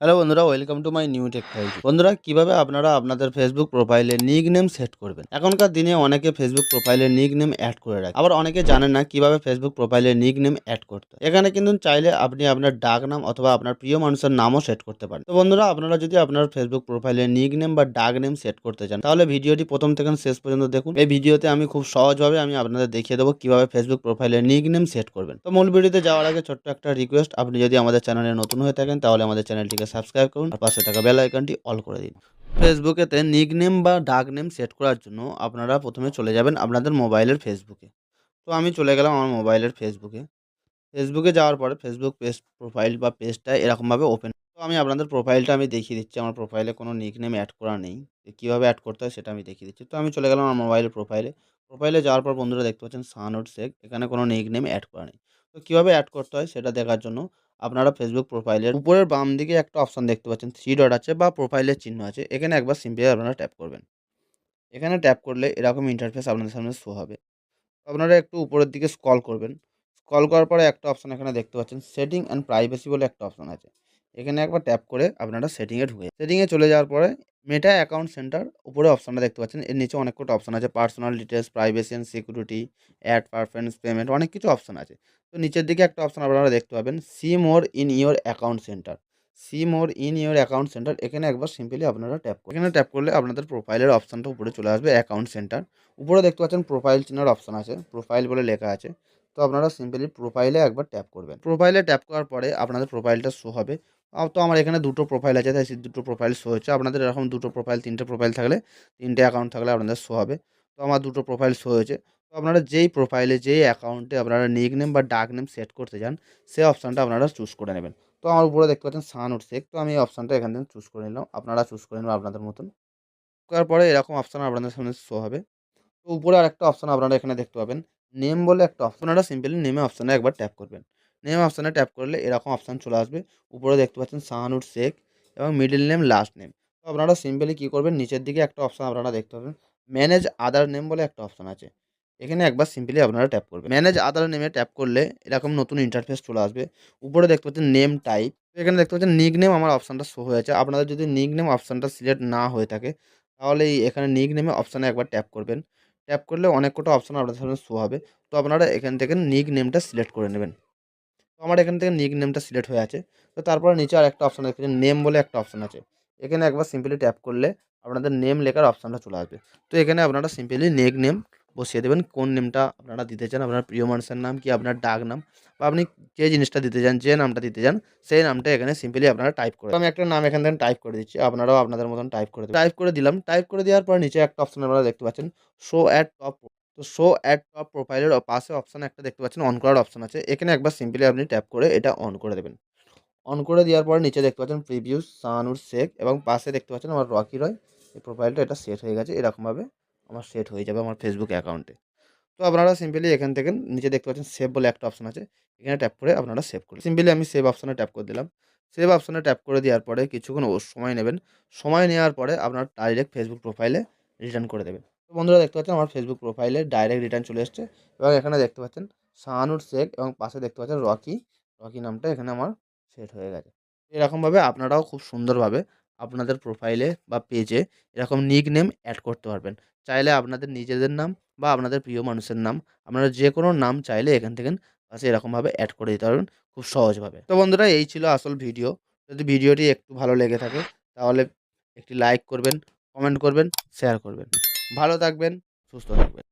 Hello বন্ধুরা, welcome to my new technology বন্ধুরা, কীভাবে আপনারা আপনাদের ফেসবুক প্রোফাইলে নিক নেম সেট করবেন? এখনকার দিনে অনেকে ফেসবুক প্রোফাইলে নিক নেম অ্যাড করে রাখে। আবার অনেকে জানেন না কীভাবে ফেসবুক প্রোফাইলে নিক নেম অ্যাড করতে এখানে কিন্তু চাইলে আপনি আপনার ডাক নাম অথবা আপনার প্রিয় মানুষের নামও সেট করতে পারেন। তো বন্ধুরা, আপনারা যদি আপনার ফেসবুক প্রোফাইলে নিক নেম বা ডাক নেম সেট করতে চান, তাহলে ভিডিওটি প্রথম থেকে শেষ পর্যন্ত দেখুন। এই ভিডিওতে আমি খুব সহজভাবে আমি আপনাদের দেখিয়ে দেবো কীভাবে ফেসবুক প্রোফাইলে নিক নেম সেট করবেন। তো মূল ভিডিওতে যাওয়ার আগে ছোট্ট একটা রিকোয়েস্ট আপনি যদি আমাদের চ্যানেলে নতুন হয়ে থাকেন, তাহলে আমাদের চ্যানেলটিকে সাবস্ক্রাইব করুন আর পাশে থাকা বেল আইকনটি অল করে দিন। ফেসবুকেতে নিক নেম বা ডাক নেম সেট করার জন্য আপনারা প্রথমে চলে যাবেন আপনাদের মোবাইলের ফেসবুকে তো আমি চলে গেলাম আমার মোবাইলের ফেসবুকে ফেসবুকে যাওয়ার পরে ফেসবুক পেজ প্রোফাইল বা পেজটা এরকমভাবে ওপেন তো আমি আপনাদের প্রোফাইলটা আমি দেখিয়ে দিচ্ছি। আমার প্রোফাইলে কোনো নিক নেম অ্যাড করা নেই। কীভাবে অ্যাড করতে হয় সেটা আমি দেখিয়ে দিচ্ছি। তো আমি চলে গেলাম আমার মোবাইলের প্রোফাইলে প্রোফাইলে যাওয়ার পর বন্ধুরা দেখতে পাচ্ছেন সানউড শেখ এখানে কোনো নিক নেম অ্যাড করা নেই। তো কীভাবে অ্যাড করতে হয় সেটা দেখার জন্য আপনারা ফেসবুক প্রোফাইলের উপরের বাম দিকে একটা অপশান দেখতে পাচ্ছেন। থ্রি ডট আছে বা প্রোফাইলের চিহ্ন আছে। এখানে একবার সিম্পলি আপনারা ট্যাপ করবেন। এখানে ট্যাপ করলে এরকম ইন্টারফেস আপনাদের সামনে শো হবে। আপনারা একটু উপরের দিকে স্কল করবেন। স্কল করার পরে একটা অপশান এখানে দেখতে পাচ্ছেন। সেটিং অ্যান্ড প্রাইভেসি বলে একটা অপশান আছে। এখানে একবার ট্যাপ করে আপনারা সেটিংয়ে ঢুকে সেটিংয়ে চলে যাওয়ার পরে মেটা অ্যাকাউন্ট সেন্টার উপরে অপশানটা দেখতে পাচ্ছেন। এর নিচে অনেক কটা অপশান আছে personal details privacy and security add performance payment অনেক কিছু অপশান আছে। তো নিচের দিকে একটা অপশান আপনারা দেখতে পাবেন see more in your account centre see more in your account centre এখানে একবার সিম্পলি আপনারা ট্যাপ করুন। এখানে ট্যাপ করলে আপনাদের প্রোফাইলের অপশানটা উপরে চলে আসবে অ্যাকাউন্ট সেন্টার উপরে দেখতে পাচ্ছেন প্রোফাইল চিহ্নের অপশান আছে। প্রোফাইল বলে লেখা আছে। তো আপনারা সিম্পলি প্রোফাইলে একবার ট্যাপ করবেন। প্রোফাইলে ট্যাপ করার পরে আপনাদের প্রোফাইলটা শো হবে। তো আমার এখানে দুটো প্রোফাইল আছে, তাই দুটো প্রোফাইল শো হচ্ছে। আপনাদের এরকম দুটো প্রোফাইল তিনটে প্রোফাইল থাকলে, তিনটে অ্যাকাউন্ট থাকলে আপনাদের শো হবে। তো আমার দুটো প্রোফাইল শো হয়েছে। তো আপনারা যেই প্রোফাইলে যেই অ্যাকাউন্টে আপনারা নিক নেম বা ডাক নেম সেট করতে চান সেই অপশানটা আপনারা চুজ করে নেবেন। তো আমার উপরে দেখতে পাচ্ছেন সান শেখ তো আমি এই অপশানটা এখান থেকে চুজ করে নিলাম। আপনারা চুজ করে নেবেন আপনাদের মতন। করার পরে এরকম অপশান আপনাদের সামনে শো হবে। তো উপরে আরেকটা অপশান আপনারা এখানে দেখতে পাবেন। নেম বলে একটা অপশান আপনারা সিম্পলি নেমে অপশানে একবার ট্যাপ করবেন। নেম অপশানে ট্যাপ করলে এরকম অপশান চলে আসবে। উপরে দেখতে পাচ্ছেন সাহানুর শেখ এবং মিডল নেম লাস্ট নেম তো আপনারা সিম্পলি কী করবেন, নিচের দিকে একটা অপশান আপনারা দেখতে পাবেন। ম্যানেজ আদার নেম বলে একটা অপশান আছে। এখানে একবার সিম্পলি আপনারা ট্যাপ করবেন। ম্যানেজ আদার নেমে ট্যাপ করলে এরকম নতুন ইন্টারফেস চলে আসবে। উপরে দেখতে পাচ্ছেন নেম টাইপ এখানে দেখতে পাচ্ছেন নিক নেম আমার অপশানটা শো হয়েছে। আপনাদের যদি নিক নেম অপশানটা সিলেক্ট না হয়ে থাকে, তাহলে এখানে নিক নেমে অপশানে একবার ট্যাপ করবেন। ট্যাপ করলে অনেক কটা অপশান আপনাদের সামনে শো হবে। তো আপনারা এখান থেকে নিক নেমটা সিলেক্ট করে নেবেন। তো আমার এখান থেকে নিক নেমটা সিলেক্ট হয়ে আছে। তো তারপরে নিচে আর একটা অপশান আছে নেম বলে একটা অপশান আছে। এখানে একবার সিম্পলি ট্যাপ করলে আপনাদের নেম লেখার অপশানটা চলে আসবে। তো এখানে আপনারা সিম্পলি নেক নেম বসিয়ে দেবেন। কোন নেমটা আপনারা দিতে চান আপনার প্রিয় মানুষের নাম কি আপনার ডাক নাম বা আপনি যে জিনিসটা দিতে চান যে নামটা দিতে চান সেই নামটা এখানে সিম্পলি আপনারা টাইপ করে আমি একটা নাম এখান থেকে টাইপ করে দিচ্ছি আপনারাও আপনাদের মতন টাইপ করে টাইপ করে দিলাম। টাইপ করে দেওয়ার পর নিচে একটা অপশান আপনারা দেখতে পাচ্ছেন শো অ্যাট টপ তো শো অ্যাট টপ প্রোফাইলের পাশে অপশান একটা দেখতে পাচ্ছেন অন করার অপশান আছে। এখানে একবার সিম্পলি আপনি ট্যাপ করে এটা অন করে দেবেন। অন করে দেওয়ার পর নিচে দেখতে পাচ্ছেন প্রিভিউ সানুর শেখ এবং পাশে দেখতে পাচ্ছেন আমার রকি রয় এই প্রোফাইলটা এটা সেট হয়ে গেছে এরকমভাবে আমার সেট হয়ে যাবে আমার ফেসবুক অ্যাকাউন্টে তো আপনারা সিম্পলি এখান থেকে নিচে দেখতে পাচ্ছেন সেভ বলে একটা অপশান আছে। এখানে ট্যাপ করে আপনারা সেভ করুন সিম্পলি আমি সেভ অপশানে ট্যাপ করে দিলাম। সেভ অপশানে ট্যাপ করে দেওয়ার পরে কিছুক্ষণ সময় নেবেন। সময় নেওয়ার পরে আপনার ডাইরেক্ট ফেসবুক প্রোফাইলে রিটার্ন করে দেবেন। তো বন্ধুরা দেখতে পাচ্ছেন আমার ফেসবুক প্রোফাইলে ডাইরেক্ট রিটার্ন চলে এসছে। এবং এখানে দেখতে পাচ্ছেন শাহানুর শেখ এবং পাশে দেখতে পাচ্ছেন রকি। রকি নামটা এখানে আমার সেট হয়ে গেছে। এরকমভাবে আপনারাও খুব সুন্দরভাবে আপনাদের প্রোফাইলে বা পেজে এরকম নিক নেম অ্যাড করতে পারবেন। চাইলে আপনাদের নিজেদের নাম বা আপনাদের প্রিয় মানুষের নাম আপনারা যে কোনো নাম চাইলে এখান থেকে পাশে এরকমভাবে অ্যাড করে দিতে পারবেন খুব সহজভাবে। তো বন্ধুরা, এই ছিল আসল ভিডিও যদি ভিডিওটি একটু ভালো লেগে থাকে তাহলে একটি লাইক করবেন কমেন্ট করবেন শেয়ার করবেন। ভালো থাকবেন, সুস্থ থাকবেন।